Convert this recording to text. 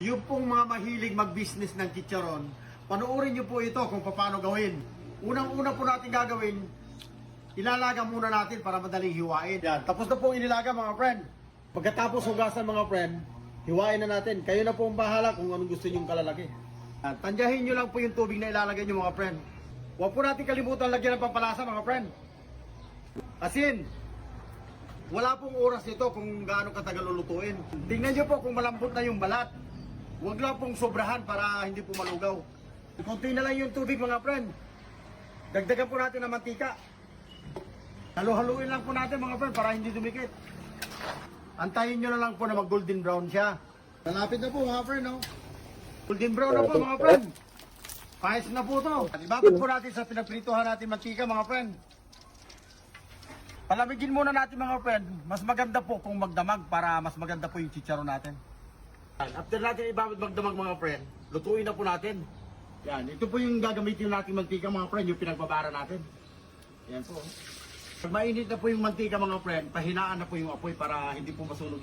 Yung pong mga mahilig mag-business ng chicharon, panoorin nyo po ito kung paano gawin. Unang-una po natin gagawin, ilalaga muna natin para madaling hiwain. Yan. Tapos na po inilaga mga friend. Pagkatapos hugasan mga friend, hiwain na natin. Kayo na po ang bahala kung anong gusto nyong kalalaki. Yan. Tandyahin nyo lang po yung tubig na ilalagay nyo mga friend. Huwag po natin kalimutan lagyan ng pampalasa mga friend. Asin, wala pong oras nito kung gaano katagal lulutuin. Tingnan nyo po kung malambot na yung balat. Huwag lang pong sobrahan para hindi po malugaw. Kunti na lang yung tubig mga friend. Dagdagan po natin ng mantika. Halo-haluin lang po natin mga friend para hindi dumikit. Antayin nyo na lang po na mag golden brown siya. Malapit na po mga friend, no? Golden brown na po mga friend. Pahis na po to. Ibabad po natin sa pinagprituhan natin mantika mga friend. Palamigin muna natin mga friend. Mas maganda po kung magdamag para mas maganda po yung chicharon natin. After natin ibabad magdamag mga friend, lutuin na po natin. Yan, ito po yung gagamitin natin mantika mga friend, yung pinagbabara natin. Yan po. Pag mainit na po yung mantika mga friend, pahinaan na po yung apoy para hindi po masunog